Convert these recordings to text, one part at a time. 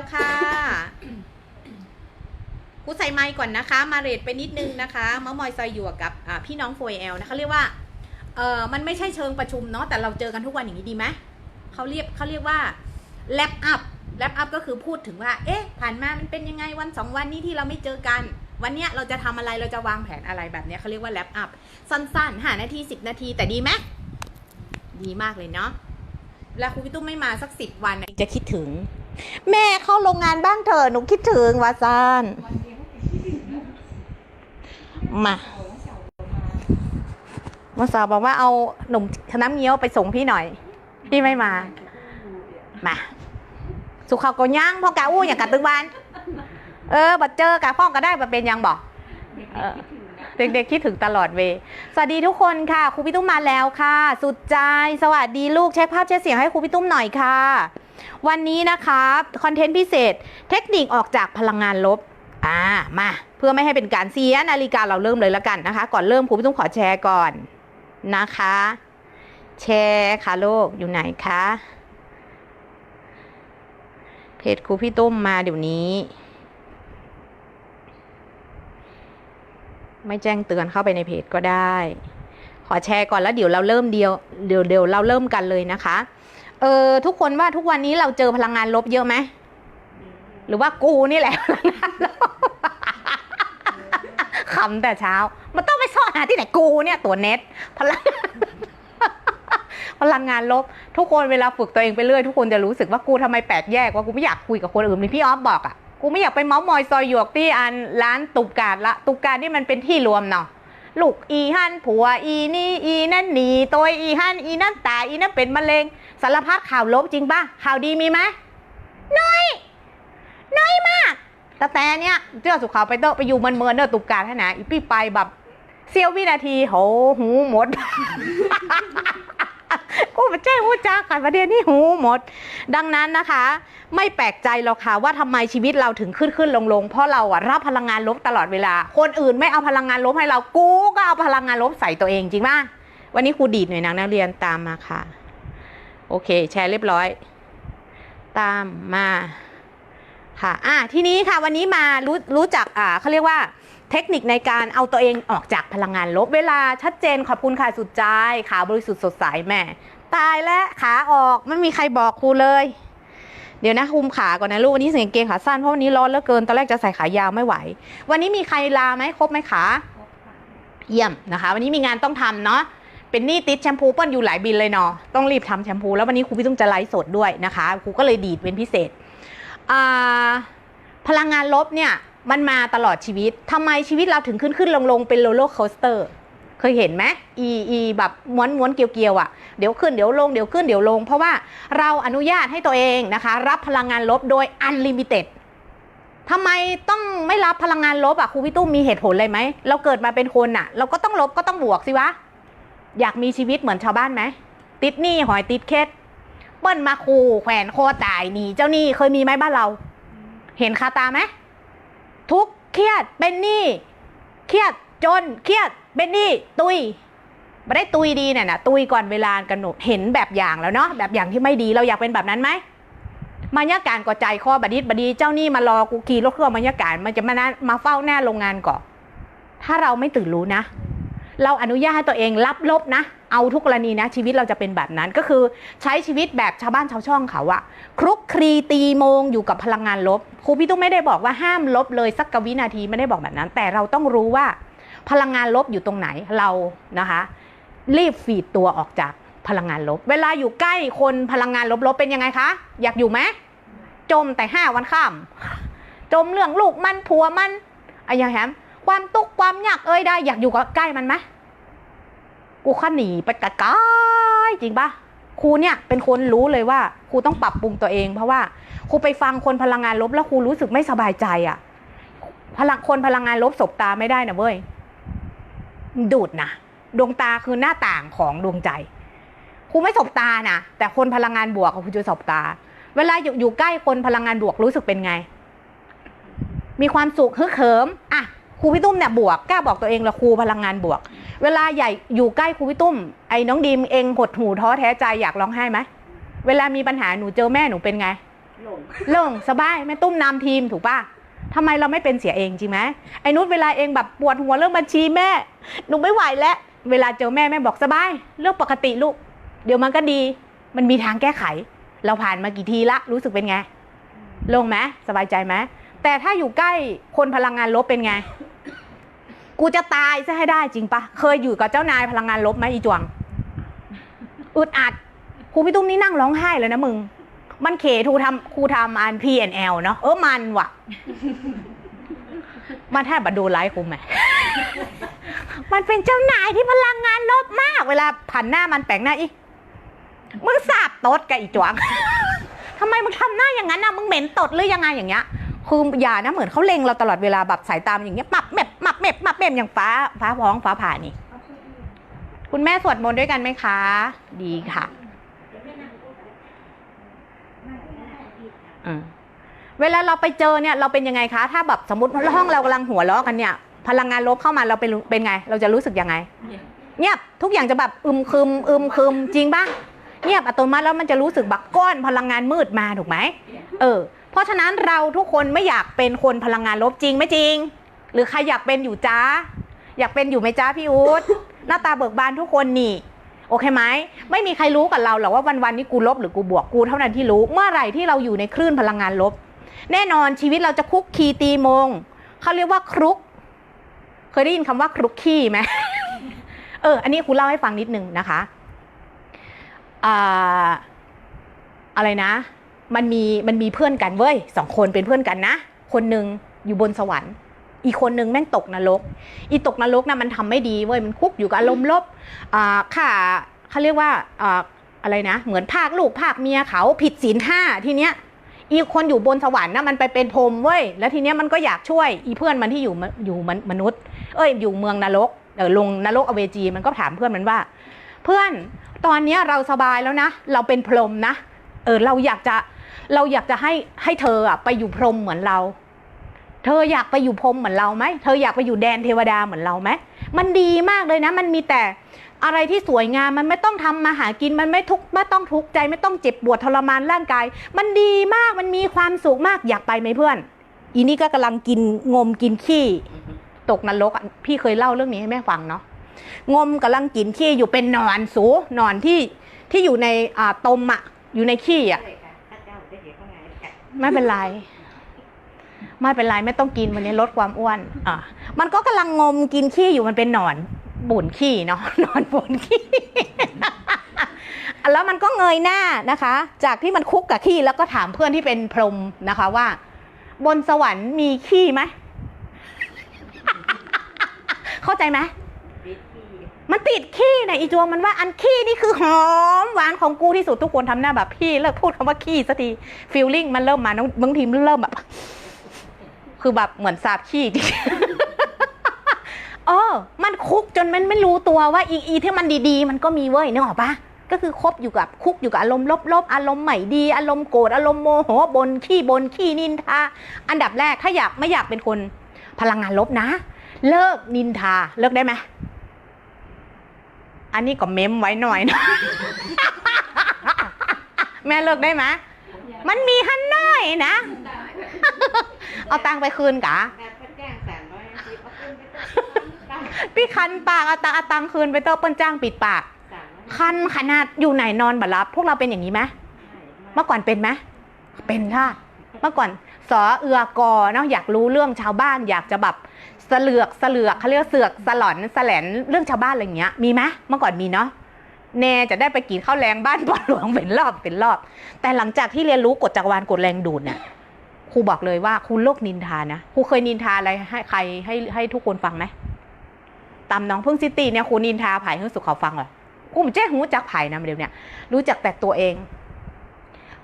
แล้วค่ะกูใส่ไมค์ก่อนนะคะ มาเรทไปนิดนึงนะคะมามอยซอยอยู่กับพี่น้องโฟยแอลนะคะเรียกว่าเออมันไม่ใช่เชิงประชุมเนาะแต่เราเจอกันทุกวันอย่างนี้ดีไหมเขาเรียกเขาเรียกว่าแลปอัพแลปอัพก็คือพูดถึงว่า เอ๊ะ ผ่านมามันเป็นยังไงวันสองวันนี้ที่เราไม่เจอกัน วันเนี้ยเราจะทำอะไรเราจะวางแผนอะไรแบบเนี้ยเขาเรียกว่าแลปอัพสั้นๆหานาทีสิบนาทีแต่ดีไหมดีมากเลยเนาะแล้วครูพี่ตุ้มไม่มาสักสิบวันจะคิดถึง แม่เข้าโรงงานบ้างเถอะหนูคิดถึงวาซานมามาสาบอกว่าเอาหนุ่มน้ำเงี้ยวไปส่งพี่หน่อย พี่ไม่มา มาสุขเขาก็ย่างพ่อกะอู้อย่างกะตึงบ้าน เออบัดเจอกะพ่อก็ได้บัดเป็นยังบอกเด็กๆคิดถึงตลอดเว สวัสดีทุกคนค่ะครูพี่ตุ้มมาแล้วค่ะ สุดใจ สวัสดีลูกเช็คภาพเช็คเสียงให้ครูพี่ตุ้มหน่อยค่ะ วันนี้นะคะคอนเทนต์พิเศษ เทคนิคออกจากพลังงานลบอ่ามาเพื่อไม่ให้เป็นการเสียนาฬิกาเราเริ่มเลยแล้วกันนะคะ ก่อนเริ่มครูพี่ตุ้มขอแชร์ก่อนนะคะ แชร์ค่ะลูกอยู่ไหนคะเพจครูพี่ตุ้มมาเดี๋ยวนี้ ไม่แจ้งเตือนเข้าไปในเพจก็ได้ ขอแชร์ก่อนแล้วเดี๋ยวเราเริ่มเดียวเดี๋ยวเดี๋ยวเราเริ่มกันเลยนะคะ เออทุกคนว่าทุกวันนี้เราเจอพลังงานลบเยอะไหมหรือว่ากูนี่แหละพลังงานลบขำแต่เช้า มันต้องไปซ่อนหาที่ไหนกูเนี่ยตัวเน็ตพลังพลังงานลบ ทุกคนเวลาฝึกตัวเองไปเรื่อยทุกคนจะรู้สึกว่ากูทำไมแปลกแยกว่ากูไม่อยากคุยกับคนอื่นเหมือนพี่ออฟบอกอะ่ะกูไม่อยากไปเมาส์มอยซอยหยวกที่อันร้านตุกกาดละตุกกาดนี่มันเป็นที่รวมเนาะลูกอีฮันผัวอีนี่อีนั่นหนีตัวอีฮันอีนั่นตายอีนั่นเป็นมะเร็ง สารพัดข่าวลบจริงปะข่าวดีมีไหมน้อย น้อยมากแต่แต่เนี่ยเจ้าสุขาวไปเตอะไปอยู่มินเมินเนอะตุกกาดให้นะอีพี่ไปแบบเสี้ยววินาทีโหหูหมดกูมาแจ้งพูดจาขัดประเด็นนี่หูหมด ดังนั้นนะคะ ไม่แปลกใจหรอกค่ะว่าทำไมชีวิตเราถึงขึ้นขึ้นลงลงเพราะเราอะรับพลังงานลบตลอดเวลา คนอื่นไม่เอาพลังงานลบให้เรากูก็เอาพลังงานลบใส่ตัวเองจริงป่ะวันนี้ครูดีดหน่วยนางนักเรียนตามมาค่ะ โอเค แชร์เรียบร้อย ตามมาค่ะอะทีนี้ค่ะวันนี้มารู้รู้จักอ่าเขาเรียกว่าเทคนิคในการเอาตัวเองออกจากพลังงานลบเวลาชัดเจนขอบคุณค่ะสุดใจขาบริสุทธิ์สดใสแม่ ตายแล้วขาออกไม่มีใครบอกครูเลย เดี๋ยวนะคุมขาก่อนนะลูกวันนี้ใส่กางเกงขาสั้นเพราะวันนี้ร้อนเหลือเกินตอนแรกจะใส่ขายาวไม่ไหว วันนี้มีใครลาไหมครบไหมขาเยี่ยมนะคะ วันนี้มีงานต้องทำเนาะ เป็นหนี้ติดแชมพูเปิ้ลอยู่หลายบินเลยเนาะต้องรีบทำแชมพูแล้ววันนี้ครูพี่ต้องจะไลฟ์สดด้วยนะคะครูก็เลยดีดเป็นพิเศษพลังงานลบเนี่ยมันมาตลอดชีวิตทำไมชีวิตเราถึงขึ้นขึ้นลงลงเป็นโรลเลอร์โคสเตอร์เคยเห็นไหมอีอีแบบม้วนม้วนเกลียวๆอะ่ะเดี๋ยวขึ้นเดี๋ยวลงเดี๋ยวขึ้นเดี๋ยวลง เพราะว่าเราอนุญาตให้ตัวเองนะคะ รับพลังงานลบโดยอันลิมิเต็ดทำไมต้องไม่รับพลังงานลบอะ่ะครูพี่ตุ้มมีเหตุผลอะไรไหมเราเกิดมาเป็นคนอะ่ะ เราก็ต้องลบก็ต้องบวกสิวะ อยากมีชีวิตเหมือนชาวบ้านไหม ติดหนี้หอยติดเคสเปิ้ลมาคูแขวนคอตายหนีเจ้าหนี้เคยมีไหมบ้านเรา เห็นคาตาไหมทุกข์เครียดเป็นหนี้เครียดจนเครียดเป็นหนี้ตุยไม่ได้ตุยดีเนี่ยนะตุยก่อนเวลากำหนดเห็นแบบอย่างแล้วเนาะแบบอย่างที่ไม่ดีเราอยากเป็นแบบนั้นไหมมายาการก็ใจคอบดิษบดีเจ้าหนี้มารอกูขี่รถเครื่องมายาการมันจะมานะมาเฝ้าหน้าโรงงานก่อนถ้าเราไม่ตื่นรู้นะ เราอนุญาตให้ตัวเองรับลบนะ เอาทุกกรณีนะ ชีวิตเราจะเป็นแบบนั้นก็คือใช้ชีวิตแบบชาวบ้านชาวช่องเขาอะคลุกคลีตีโมงอยู่กับพลังงานลบครูพี่ตุ้มไม่ได้บอกว่าห้ามลบเลยสักกวินาทีไม่ได้บอกแบบนั้น แต่เราต้องรู้ว่า พลังงานลบอยู่ตรงไหนเรานะคะ รีบฟีดตัวออกจากพลังงานลบ เวลาอยู่ใกล้คนพลังงานลบๆเป็นยังไงคะ อยากอยู่ไหมจมแต่ห้าวันข้าม จมเรื่องลูกมันผัวมันอะไรอย่างแฮม ความตุกข์ความยากเอ้ยได้ อยากอยู่กับใกล้มันไหมกูข้าหนีไปไกลๆจริงปะครูเนี่ยเป็นคนรู้เลยว่าครูต้องปรับปรุงตัวเอง เพราะว่าครูไปฟังคนพลังงานลบแล้วครูรู้สึกไม่สบายใจอะ่ะพลังคนพลังงานลบสบตาไม่ได้นะเว้ยดูดนะดวงตาคือหน้าต่างของดวงใจครูไม่สบตานะแต่คนพลังงานบวกครูจะสบตา เวลาอยู่อยู่ใกล้คนพลังงานบวกรู้สึกเป็นไง มีความสุขฮึกเหิมอะ ครูพี่ตุ้มเนี่ยบวกกล้าบอกตัวเองละครูพลังงานบวก เวลาใหญ่อยู่ใกล้ครูพี่ตุ้มไอ้น้องดีมเองหดหูท้อแท้ใจอยากร้องไห้ไหมเวลามีปัญหาหนูเจอแม่หนูเป็นไงหลงโล่งสบายแม่ตุ้มนำทีมถูกป่ะทำไมเราไม่เป็นเสียเองจริงไหมไอ้นุชเวลาเองแบบปวดหัวเรื่องบัญชีแม่หนูไม่ไหวแล้วเวลาเจอแม่แม่บอกสบายเรื่องปกติลูก เดี๋ยวมันก็ดี มันมีทางแก้ไข เราผ่านมากี่ทีละรู้สึกเป็นไงโล่งไหมสบายใจไหมแต่ถ้าอยู่ใกล้คนพลังงานลบเป็นไง กูจะตายซะให้ได้จริงปะเคยอยู่กับเจ้านายพลังงานลบไหมอีจวงอึดอัดครูพี่ตุ้มนี่นั่งร้องไห้เลยนะมึง มันเขทูทำครูทำอัน P&L เนาะเออมันว่ะ มันแทบบัดดูไลฟ์คุมไหมมันเป็นเจ้านายที่พลังงานลบมาก เวลาผันหน้ามันแปลงหน้าอีมึงสาบตดกับอีจวงทำไมมึงทำหน้าอย่างนั้นนะมึงเหม็นตดหรือยังไงอย่างเงี้ย คืออย่านะเหมือนเขาเล็งเราตลอดเวลาแบบสายตามอย่างเงี้ยปับเม็บปับเม็บปับเม็บอย่างฟ้าฟ้าพ้องฟ้าผ่านี่ คุณแม่สวดมนต์ด้วยกันไหมคะ ดีค่ะอืมเวลาเราไปเจอเนี่ยเราเป็นยังไงคะ ถ้าแบบสมมติห้องเรากำลังหัวเราะกันเนี่ย พลังงานลบเข้ามาเราเป็นเป็นไง เราจะรู้สึกยังไงเงียบทุกอย่างจะแบบอึมครึมอึมครึมจริงป่ะเงียบอัตโนมัติแล้วมันจะรู้สึกแบบก้อนพลังงานมืดมาถูกไหมเออ เพราะฉะนั้นเราทุกคนไม่อยากเป็นคนพลังงานลบจริงไม่จริง หรือใครอยากเป็นอยู่จ้า อยากเป็นอยู่ไหมจ้าพี่อู๊ดหน้าตาเบิกบานทุกคนนี่โอเคไหมไม่มีใครรู้กับเราหรอกว่าวันวันนี้กูลบหรือกูบวกกูเท่านั้นที่รู้เมื่อไหร่ที่เราอยู่ในคลื่นพลังงานลบ แน่นอนชีวิตเราจะคุกคีตีมงเขาเรียกว่าครุก เคยได้ยินคำว่าครุกขี้ไหมเออ อันนี้ครูเล่าให้ฟังนิดนึงนะคะ อ่า อะไรนะ มันมีมันมีเพื่อนกันเว้ยสองคนเป็นเพื่อนกันนะ คนหนึ่งอยู่บนสวรรค์ อีกคนหนึ่งแม่งตกนรก อีตกนรกนะมันทำไม่ดีเว้ยมันคุกอยู่กับอารมณ์ลบอ่าข่าเขาเรียกว่าอ่าอะไรนะ เหมือนภาคลูกภาคเมียเขาผิดศีลห้าทีเนี้ยอีกคนอยู่บนสวรรค์นะมันไปเป็นพรหมเว้ยแล้วทีเนี้ยมันก็อยากช่วย อีเพื่อนมันที่อยู่มอยู่มนมนุษย์ เอ้ยอยู่เมืองนรกเออลงนรกอเวจีมันก็ถามเพื่อนมันว่า เพื่อนตอนเนี้ยเราสบายแล้วนะ เราเป็นพรหมนะเออเราอยากจะ เราอยากจะให้ให้เธออะไปอยู่พรมเหมือนเรา เธออยากไปอยู่พรมเหมือนเราไหมเธออยากไปอยู่แดนเทวดาเหมือนเราไหมมันดีมากเลยนะ มันมีแต่อะไรที่สวยงามมันไม่ต้องทำมาหากินมันไม่ทุกไม่ต้องทุกข์ใจไม่ต้องเจ็บปวดทรมานร่างกาย มันดีมากมันมีความสุขมากอยากไปไหมเพื่อน อีนี่ก็กำลังกินงมกินขี้ตกนรกอะพี่เคยเล่าเรื่องนี้ให้แม่ฟังเนาะงมกำลังกินขี้อยู่เป็นนอนสูนอนที่ที่อยู่ในอ่าตมอะอยู่ในขี้อะ ไม่เป็นไร ไม่เป็นไรไม่ต้องกินวันนี้ลดความอ้วนอะมันก็กำลังงมกินขี้อยู่มันเป็นหนอนบุ่นขี้เนาะนอนบุ่นขี้แล้วมันก็เงยหน้านะคะ จากที่มันคุกกับขี้แล้วก็ถามเพื่อนที่เป็นพรหมนะคะว่า บนสวรรค์มีขี้ไหมเข้าใจไหม มันติดขี้นะอีจวงมันว่าอันขี้นี่คือหอมหวานของกูที่สุดทุกคนทำหน้าแบบพี่เลิกพูดคำว่าขี้สักทีฟีลลิ่งมันเริ่มมาน้องบางทีมันเริ่มแบบ คือแบบเหมือนสาบขี้จริงเออ มันคุกจนมันไม่รู้ตัวว่าอีอีที่มันดีๆ มันก็มีเว้ยนึกออกปะก็คือคบอยู่กับคุกอยู่กับอารมณ์ลบๆอารมณ์ไม่ดีอารมณ์โกรธอารมณ์โมโหบนขี้บนขี้นินทาอันดับแรกถ้าอยากไม่อยากเป็นคนพลังงานลบนะ เลิกนินทาเลิกได้ไหม อันนี้ก็เม้มไว้หน่อยนะแม่เลิกได้ไหมมันมีฮันน้อยนะ เอาตังไปคืนกะพี่คันปากเอาตังเอาตังคืนไปเตอเปิ้นจ้างปิดปาก คันขนาดอยู่ไหนนอนบัดรับ พวกเราเป็นอย่างนี้ไหมเมื่อก่อนเป็นไหมเป็นค่ะ เมื่อก่อนสอเอือกอเนาะอยากรู้เรื่องชาวบ้านอยากจะแบบ เสลือกเสลือกเขาเรียกเสือกสลอนสแลนเรื่องชาวบ้านอะไรเงี้ยมีไหมเมื่อก่อนมีเนาะแน่จะได้ไปกินข้าวแรงบ้านปอหลวงเป็นรอบเป็นรอบ แต่หลังจากที่เรียนรู้กฎจักรวาลกฎแรงดูดเนี่ยครูบอกเลยว่าครูโลกนินทานะครูเคยนินทาอะไรให้ใครให้ให้ทุกคนฟังไหมตามน้องพิ่งซิตี้เนี่ยครูนินทาไผ่ให้สุขเขาฟังเหรอครูไม่เจ๊หูจักไผ่นะเดี๋ยวเนี่ยรู้จักแต่ตัวเอง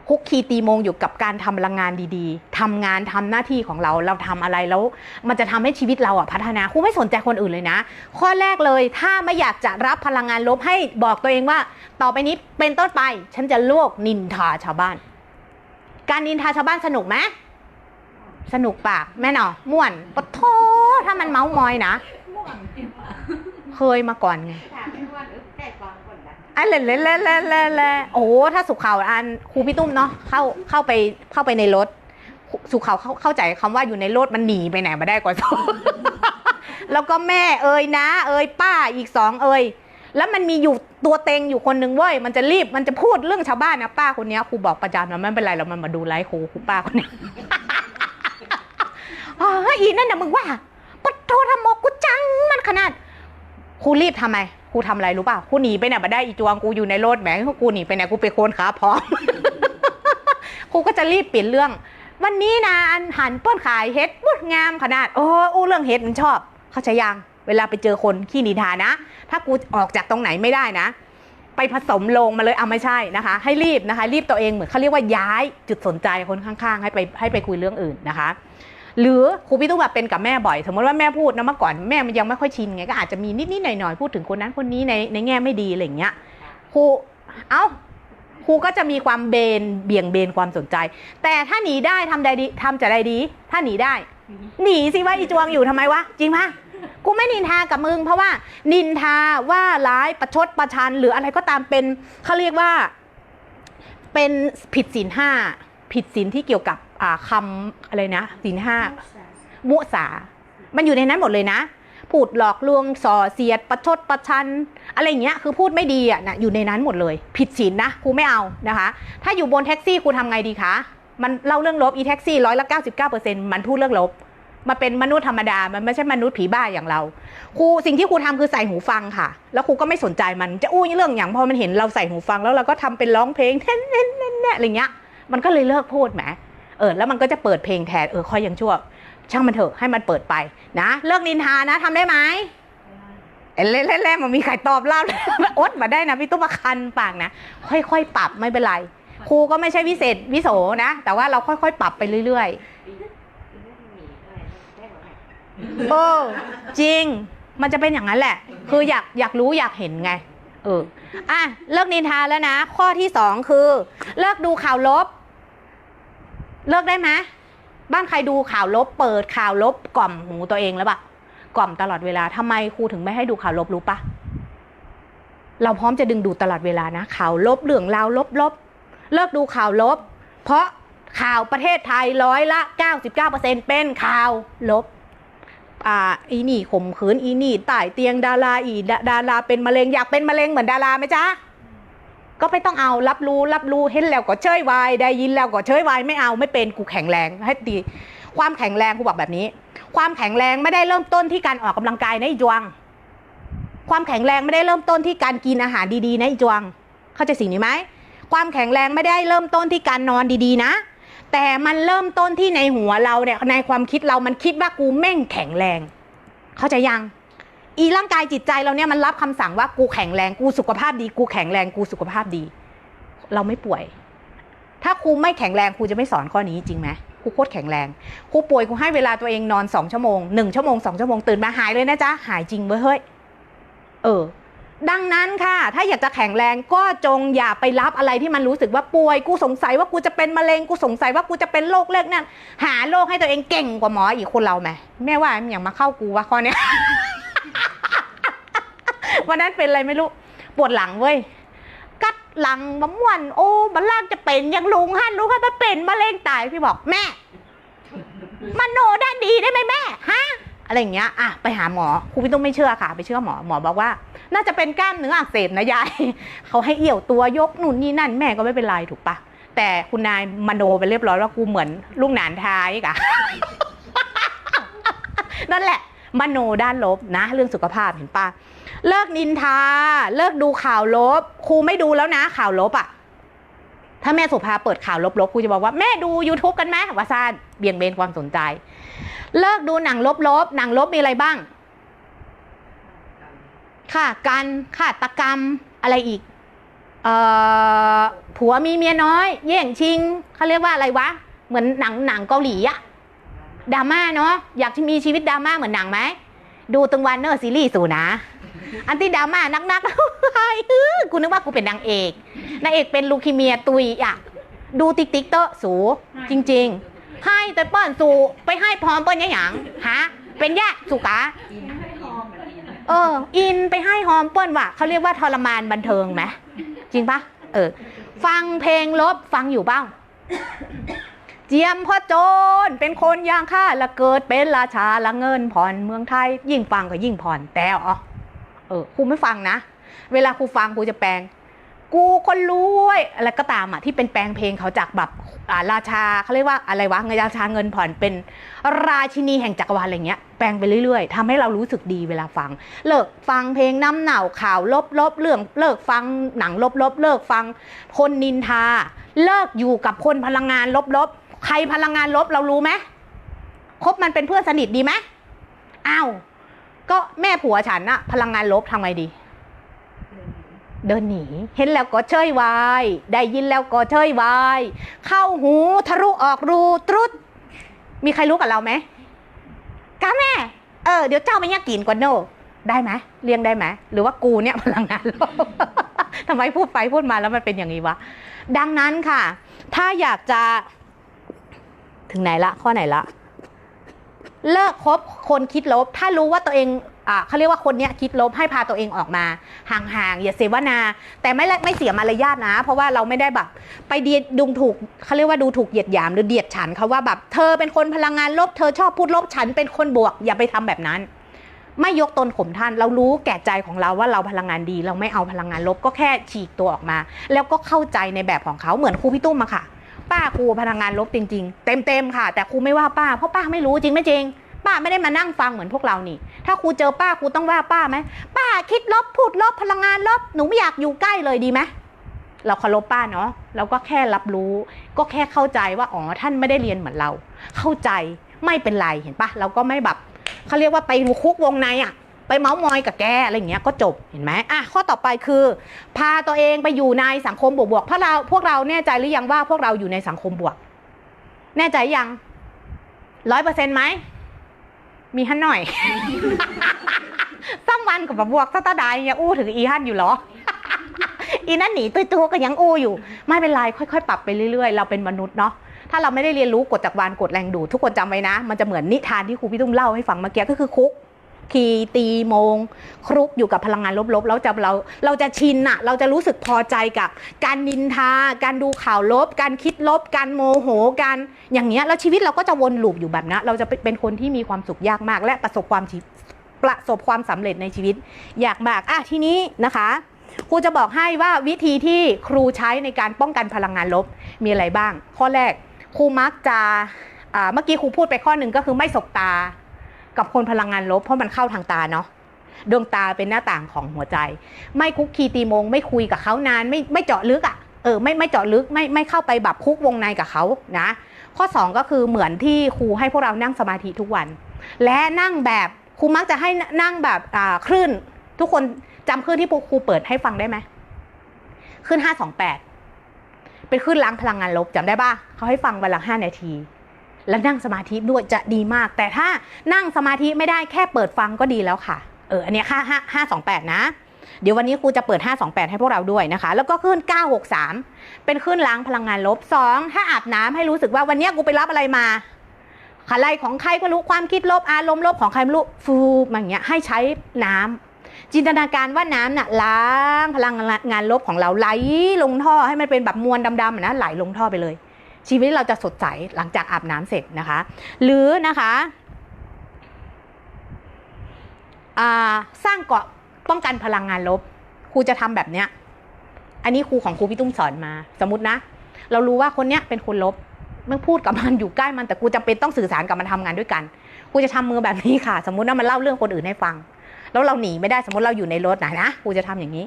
คุกคีตีมงอยู่กับการทำพลังงานดีๆทำงานทำหน้าที่ของเราเราทำอะไรแล้ว มันจะทำให้ชีวิตเราอะพัฒนาครูไม่สนใจคนอื่นเลยนะ ข้อแรกเลยถ้าไม่อยากจะรับพลังงานลบให้บอกตัวเองว่า ต่อไปนี้เป็นต้นไป ฉันจะลวกนินทาชาวบ้าน การนินทาชาวบ้านสนุกไหมสนุกปากแม่หนอม่วนปะโทถ้ามันเมาส์มอยนะเคยมาก่อนไง อันเล่นเล่นเล่นเล่นเล่นเล่นโอ้โหถ้าสุขข่าวอันครูพี่ตุ้มเนาะเข้าเข้าไปเข้าไปในรถ สุขข่าวเข้าเข้าใจคำว่าอยู่ในรถมันหนีไปไหนมาได้กว่าสองแล้วก็แม่เอ่ยนะ เอ่ยป้าอีกสองเอ่ยแล้วมันมีอยู่ตัวเต็งอยู่คนหนึ่งเว้ยมันจะรีบมันจะพูดเรื่องชาวบ้านนะป้าคนนี้ครูบอกประจำนะไม่เป็นไรแล้วมันมาดูไลฟ์ครูครูป้าคนนี้ยอ๋ออีนั่นนะมึงว่าปะโททำโมกูจังมันขนาดครูรีบทำไม ครูทำอะไรรู้ป่ะครูหนีไปไหนมาได้อีจวงกูอยู่ในรถแหมกูหนีไปไหนกูไปโคนขาพร้อมครูก็จะรีบเปลี่ยนเรื่อง วันนี้นะอันหันเปิ้นขายเฮ็ดบุดงามขนาดโอ้อู้เรื่องเฮ็ดมันชอบ เข้าใจยังเวลาไปเจอคนขี้นินทานะ ถ้ากูออกจากตรงไหนไม่ได้นะ ไปผสมลงมาเลยเอาไม่ใช่นะคะ ให้รีบนะคะ รีบตัวเองเหมือนเขาเรียกว่าย้ายจุดสนใจคนข้างๆ ให้ไปให้ไปคุยเรื่องอื่นนะคะ หรือครูพี่ตุ้มแบบเป็นกับแม่บ่อย สมมติว่าแม่พูดนะเมื่อก่อนแม่มันยังไม่ค่อยชินไงก็อาจจะมีนิดๆหน่อยๆพูดถึงคนนั้นคนนี้ในในแง่ไม่ดีอะไรเงี้ยครูเอ้าครูก็จะมีความเบนเบี่ยงเบนความสนใจ แต่ถ้าหนีได้ทำใดดีทำจะใดดี ถ้าหนีได้ หนีสิว่าอีจวงอยู่ทำไมวะจริงปะกูไม่นินทากับมึงเพราะว่า นินทาว่าร้ายประชดประชัน หรืออะไรก็ตามเป็นเขาเรียกว่า เป็นผิดศีลห้า ผิดศีลที่เกี่ยวกับอ่าคำอะไรนะศีลห้ามุสา มันอยู่ในนั้นหมดเลยนะ พูดหลอกลวงส่อเสียด ประชดประชัน อะไรอย่างเงี้ยคือพูดไม่ดีอะนะอยู่ในนั้นหมดเลย ผิดศีลนะครูไม่เอานะคะ ถ้าอยู่บนแท็กซี่ครูทำไงดีคะมันเล่าเรื่องลบอีแท็กซี่ร้อยละเก้าสิบเก้าเปอร์เซ็นต์มันพูดเรื่องลบมันเป็นมนุษย์ธรรมดา มันไม่ใช่มนุษย์ผีบ้าอย่างเรา ครูสิ่งที่ครูทำคือใส่หูฟังค่ะ แล้วครูก็ไม่สนใจมัน จะอู้ยเรื่องอย่างพอมันเห็นเราใส่หูฟังแล้วเราก็ทำเป็นร้องเพลงเน่นเน่นเน่นเน่อะไรเงี้ย มันก็เลยเลิกพูดแหมเออแล้วมันก็จะเปิดเพลงแทนเออค่อยยังชั่ว ช่างมันเถอะให้มันเปิดไปนะเลิกนินทานะทำได้ไหมเอ้ยเล่นเล่นๆมันมีใครตอบรับอดมาได้นะพี่ตุ้มมาคันปากนะค่อยๆปรับไม่เป็นไรครูก็ไม่ใช่วิเศษวิโสนะ แต่ว่าเราค่อยๆปรับไปเรื่อยๆเออจริง มันจะเป็นอย่างนั้นแหละ คืออยากอยากรู้อยากเห็นไง เอออะเลิกนินทาแล้วนะ ข้อที่สองคือ เลิกดูข่าวลบ เลิกได้ไหมบ้านใครดูข่าวลบ เปิดข่าวลบกล่อมหูตัวเองแล้วปะกล่อมตลอดเวลาทำไมครูถึงไม่ให้ดูข่าวลบรู้ปะเราพร้อมจะดึงดูดตลอดเวลานะข่าวลบเรื่องราวลบลบเลิกดูข่าวลบ เพราะข่าวประเทศไทยร้อยละ 99%เป็นข่าวลบ อ่าอีนี่ข่มขืนอีนี่ตายเตียงดาราอีดาดาราเป็นมะเร็งอยากเป็นมะเร็งเหมือนดาราไหมจ๊ะก็ไม่ต้องเอารับรู้รับรู้เห็นแล้วก็เชยวายได้ยินแล้วก็เชยวายไม่เอาไม่เป็นกูแข็งแรงให้ดีความแข็งแรงกูบอกแบบนี้ ความแข็งแรงไม่ได้เริ่มต้นที่การออกกำลังกายนะอีจวง ความแข็งแรงไม่ได้เริ่มต้นที่การกินอาหารดีๆนะอีจวง เข้าใจสิ่งนี้ไหมความแข็งแรงไม่ได้เริ่มต้นที่การนอนดีๆนะ แต่มันเริ่มต้นที่ในหัวเราเนี่ยในความคิดเรามันคิดว่ากูแม่งแข็งแรง เข้าใจยัง อีร่างกายจิตใจเราเนี่ยมันรับคำสั่งว่ากูแข็งแรงกูสุขภาพดี กูแข็งแรงกูสุขภาพดี เราไม่ป่วย ถ้าครูไม่แข็งแรงครูจะไม่สอนข้อนี้จริงไหมครูโคตรแข็งแรงครูป่วยครูให้เวลาตัวเองนอนสองชั่วโมงหนึ่งชั่วโมงสองชั่วโมงตื่นมาหายเลยนะจ๊ะหายจริงเว้ยเฮ้ยเออ ดังนั้นค่ะ ถ้าอยากจะแข็งแรงก็จงอย่าไปรับอะไรที่มันรู้สึกว่าป่วย กูสงสัยว่ากูจะเป็นมะเร็ง กูสงสัยว่ากูจะเป็นโรคเล็กนั่น หาโรคให้ตัวเองเก่งกว่าหมออีกคนเราไหมแม่ว่ามันอย่างมาเข้ากูวะข้อเนี้ย วันนั้นเป็นอะไรไม่รู้ ปวดหลังเว้ย กัดหลังบะม่วนโอ้บัลลากจะเป็นยังลุงฮันลุงฮันมาเป็นมะเร็งตายพี่บอกแม่ มันโนด้านดีได้ไหมแม่ ฮะ อะไรอย่างเงี้ยอะไปหาหมอครูพี่ต้องไม่เชื่อค่ะ ไปเชื่อหมอหมอบอกว่า น่าจะเป็นกล้ามเนื้ออักเสบนะยาย เขาให้เอี่ยวตัวยกนู่นนี่นั่นแม่ก็ไม่เป็นไรถูกปะแต่คุณนายมโนไปเรียบร้อยว่ากูเหมือนลูกหนานทายกะนั่นแหละ มโนด้านลบนะ เรื่องสุขภาพเห็นปะเลิกนินทา เลิกดูข่าวลบ ครูไม่ดูแล้วนะข่าวลบอะ่ะ ถ้าแม่สุภาเปิดข่าวลบๆครูจะบอกว่าแม่ดู YouTube กันไหมว่าซานเบี่ยงเบนความสนใจ เลิกดูหนังลบๆหนังลบมีอะไรบ้างฆ่ากันฆาตกรรมอะไรอีกเอ่อผัวมีเมียน้อย แย่งชิงเขาเรียกว่าอะไรวะ เหมือนหนังหนังเกาหลีอะดราม่าเนาะอยากมีชีวิตดราม่าเหมือนหนังไหม ดูตึงวันเนอร์ซีรีส์สูนะ อันที่ดราม่านักๆเฮ้ยอื้อกูนึกว่ากูเป็นนางเอกนางเอกเป็นลูคีเมียตุยอะดูติ๊กติ๊กเตอร์สูจริง ๆ ให้แต่เปิ้นสูไปให้พร้อมเปิ้นยังหยังฮะเป็นแยะสุกะเออ อินไปให้ฮอมเปิ้ลว่ะเขาเรียกว่าทรมานบันเทิงไหมจริงปะเออ ฟังเพลงลบฟังอยู่บ้างเจียมพ่อโจรเป็นคนย่างข้าละเกิดเป็นราชาละเงินผ่อนเมืองไทย ยิ่งฟังก็ยิ่งผ่อนแต่อ๋อ เออครูไม่ฟังนะ เวลาครูฟังครูจะแปลง กูคนรวยอะไรก็ตามอะที่เป็นแปลงเพลงเขาจากแบบอ่าราชาเขาเรียกว่าอะไรวะเงินราชาเงินผ่อนเป็นราชินีแห่งจักรวาลอะไรเงี้ยแปลงไปเรื่อยๆทำให้เรารู้สึกดีเวลาฟัง เลิกฟังเพลงน้ำเหน่าข่าวลบๆเรื่อง เลิกฟังหนังลบๆเลิกฟังคนนินทา เลิกอยู่กับคนพลังงานลบลบๆใครพลังงานลบเรารู้ไหมคบมันเป็นเพื่อนสนิทดีไหมอ้าว ก็แม่ผัวฉันอะพลังงานลบทำไงดี เดินหนี เห็นแล้วก็เชยวาย ได้ยินแล้วก็เชยวาย เข้าหูทะลุออกรูตรุด มีใครรู้กับเราไหมกาแม่ เออเดี๋ยวเจ้าไม่ยากกินกว่าโนได้ไหมเลี้ยงได้ไหมหรือว่ากูเนี่ยพลังงานลบทำไมพูดไปพูดมาแล้วมันเป็นอย่างนี้วะ ดังนั้นค่ะ ถ้าอยากจะถึงไหนละ ข้อไหนละ เลิกคบคนคิดลบ ถ้ารู้ว่าตัวเองเขาเรียกว่าคนนี้คิดลบให้พาตัวเองออกมา ห่างๆอย่าเสวนา แต่ไม่ละไม่เสียมารยาทนะ เพราะว่าเราไม่ได้แบบ ไปเดียดดุงถูกเขาเรียกว่าดูถูกเหยียดหยามหรือเดียดฉันเขาว่าแบบเธอเป็นคนพลังงานลบเธอชอบพูดลบฉันเป็นคนบวก อย่าไปทำแบบนั้น ไม่ยกตนข่มท่าน เรารู้แก่ใจของเราว่าเราพลังงานดี เราไม่เอาพลังงานลบก็แค่ฉีกตัวออกมา แล้วก็เข้าใจในแบบของเขาเหมือนครูพี่ตุ้มอะค่ะ ป้าครูพลังงานลบจริง ๆ เต็มๆค่ะ แต่ครูไม่ว่าป้าเพราะป้าไม่รู้จริงไม่จริง ป้าไม่ได้มานั่งฟังเหมือนพวกเรานี่ ถ้าครูเจอป้าครูต้องว่าป้าไหมป้าคิดลบพูดลบพลังงานลบหนูไม่อยากอยู่ใกล้เลยดีไหมเราเคารพป้าเนาะเราก็แค่รับรู้ ก็แค่เข้าใจว่าอ๋อท่านไม่ได้เรียนเหมือนเรา เข้าใจไม่เป็นไรเห็นปะเราก็ไม่แบบเขาเรียกว่าไปคุกวงในอะ ไปเมาส์มอยกับแกอะไรอย่างเงี้ยก็จบเห็นไหมอะข้อต่อไปคือ พาตัวเองไปอยู่ในสังคมบวกๆพราะเราพวกเราแน่ใจหรือยังว่าพวกเราอยู่ในสังคมบวก แน่ใจยังร้อยเปอร์เซ็นต์ไหมมีฮันหน่อยซ้ำวันกับบวกสตาร์ไดยังอู้ถึงอีฮันอยู่หรออีนั่นหนีตัวตัวก็ยังอู้อยู่ ไม่เป็นไรค่อยๆ ปรับไปเรื่อยๆ เราเป็นมนุษย์เนาะถ้าเราไม่ได้เรียนรู้กฎจักรวาลกฎแรงดูดทุกคนจำไว้นะ มันจะเหมือนนิทานที่ครูพี่ตุ้มเล่าให้ฟังเมื่อกี้ก็คือคุก คีตีโมง ครุกอยู่กับพลังงานลบๆแล้วจะเราเราจะชินอะเราจะรู้สึกพอใจกับ การนินทา การดูข่าวลบ การคิดลบ การโมโหการอย่างเงี้ยแล้วชีวิตเราก็จะวนลูปอยู่แบบนั้นเราจะเป็นคนที่มีความสุขยากมาก และประสบความประสบความสำเร็จในชีวิตยากมากอะทีนี้นะคะครูจะบอกให้ว่าวิธีที่ครูใช้ในการป้องกันพลังงานลบมีอะไรบ้าง ข้อแรกครูมักจะเมื่อกี้ครูพูดไปข้อหนึ่งก็คือไม่สบตา กับคนพลังงานลบเพราะมันเข้าทางตาเนาะดวงตาเป็นหน้าต่างของหัวใจ ไม่คุกคีตีมง ไม่คุยกับเขานานไม่ไม่เจาะลึกอะ่ะเออไม่ไม่เจาะลึกไม่ไม่เข้าไปแบบคุกวงในกับเขานะ ข้อ 2 ก็คือเหมือนที่ครูให้พวกเรานั่งสมาธิทุกวัน และนั่งแบบครูมักจะให้นั่งแบบอ่าคลื่น ทุกคนจำคลื่นที่ครูเปิดให้ฟังได้ไหมคลื่นห้าสองแปดเป็นคลื่นล้างพลังงานลบจำได้ปะเขาให้ฟังวันละห้านาที แล้วนั่งสมาธิด้วยจะดีมาก แต่ถ้านั่งสมาธิไม่ได้แค่เปิดฟังก็ดีแล้วค่ะ เอออันนี้ค่าห้าห้าสองแปดนะ เดี๋ยววันนี้ครูจะเปิด 528 ให้พวกเราด้วยนะคะ แล้วก็ขึ้น 963 เป็นขึ้นล้างพลังงานลบ 2 ถ้าอาบน้ำให้รู้สึกว่าวันนี้กูไปรับอะไรมาอะไรของใครก็รู้ความคิดลบอารมณ์ลบของใครไม่รู้ฟูมาอย่างเงี้ยให้ใช้น้ำจินตนาการว่าน้ำน่ะล้างพลังงานลบของเราไหลลงท่อให้มันเป็นแบบมวลดำๆนะไหลลงท่อไปเลย ชีวิตเราจะสดใสหลังจากอาบน้ำเสร็จนะคะ หรือนะคะสร้างเกาะป้องกันพลังงานลบครูจะทำแบบเนี้ยอันนี้ครูของครูพี่ตุ้มสอนมา สมมตินะ เรารู้ว่าคนเนี้ยเป็นคนลบเมื่อพูดกับมันอยู่ใกล้มันแต่กูจำเป็นต้องสื่อสารกับมันทำงานด้วยกันกูจะทำมือแบบนี้ค่ะ สมมติว่ามันเล่าเรื่องคนอื่นให้ฟัง แล้วเราหนีไม่ได้สมมติเราอยู่ในรถนะนะกูจะทำอย่างนี้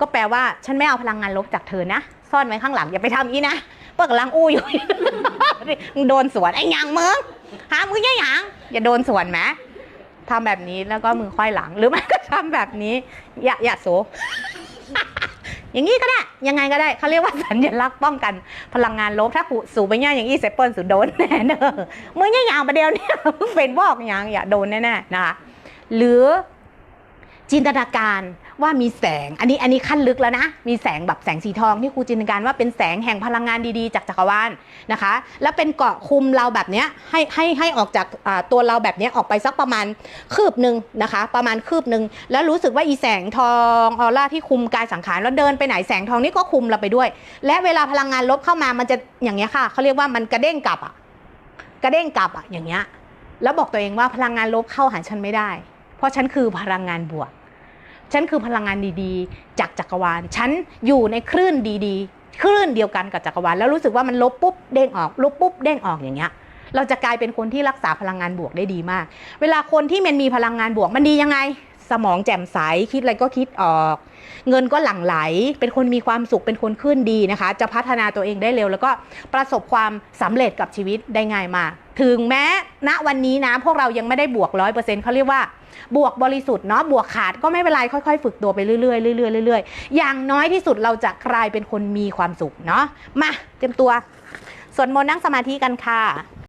ก็แปลว่าฉันไม่เอาพลังงานลบจากเธอนะซ่อนไว้ข้างหลังอย่าไปทำอย่างนี้นะ เปิดกำลังอู้อยู่ มึงโดนสวนไอ้หยังมึงหามึงยังหยังอย่าโดนสวนไหมทำแบบนี้แล้วก็มือค่อยหลังหรือไม่ก็ทำแบบนี้ อย่าอย่าโส อย่างนี้ก็ได้ ยังไงก็ได้เขาเรียกว่าสัญลักษณ์ป้องกันพลังงานลบถ้าผูสูบไปเนี่ยอย่างอี้เซเปิลสูโดนแน่เนอะมึงยังยาวประเดี๋ยวเนี่ยมึงเป็นบอกอย่างอย่าโดนแน่ๆนะคะหรือจินตนาการ ว่ามีแสง อันนี้อันนี้ขั้นลึกแล้วนะ มีแสงแบบแสงสีทองที่ครูจินตนาการว่าเป็นแสงแห่งพลังงานดีๆ จากจักรวาลนะคะ แล้วเป็นเกาะคุมเราแบบเนี้ยให้ให้ให้ออกจากตัวเราแบบเนี้ยออกไปสักประมาณคืบหนึ่งนะคะ ประมาณคืบหนึ่งแล้วรู้สึกว่าอีแสงทองออร่าที่คุมกายสังขารแล้วเดินไปไหนแสงทองนี่ก็คุมเราไปด้วย และเวลาพลังงานลบเข้ามามันจะอย่างเงี้ยค่ะเขาเรียกว่ามันกระเด้งกลับอะกระเด้งกลับอะอย่างเงี้ยแล้วบอกตัวเองว่าพลังงานลบเข้าหาฉันไม่ได้ เพราะฉันคือพลังงานบวก ฉันคือพลังงานดีๆ จากจักรวาล ฉันอยู่ในคลื่นดีๆ คลื่นเดียวกันกับจักรวาล แล้วรู้สึกว่ามันลบปุ๊บเด้งออก ลบปุ๊บเด้งออกอย่างเงี้ย เราจะกลายเป็นคนที่รักษาพลังงานบวกได้ดีมาก เวลาคนที่มันมีพลังงานบวกมันดียังไง สมองแจ่มใส คิดอะไรก็คิดออก เงินก็หลั่งไหล เป็นคนมีความสุข เป็นคนขึ้นดีนะคะ จะพัฒนาตัวเองได้เร็ว แล้วก็ประสบความสำเร็จกับชีวิตได้ง่ายมาก ถึงแม้ณวันนี้นะพวกเรายังไม่ได้บวกร้อยเปอร์เซ็นต์เขาเรียกว่า บวกบริสุทธิ์เนาะบวกขาดก็ไม่เป็นไรค่อยๆ ฝึกตัวไปเรื่อยๆเรื่อยๆเรื่อยๆอย่างน้อยที่สุดเราจะกลายเป็นคนมีความสุขเนาะมาเตรียมตัวสวดมนต์นั่งสมาธิกันค่ะ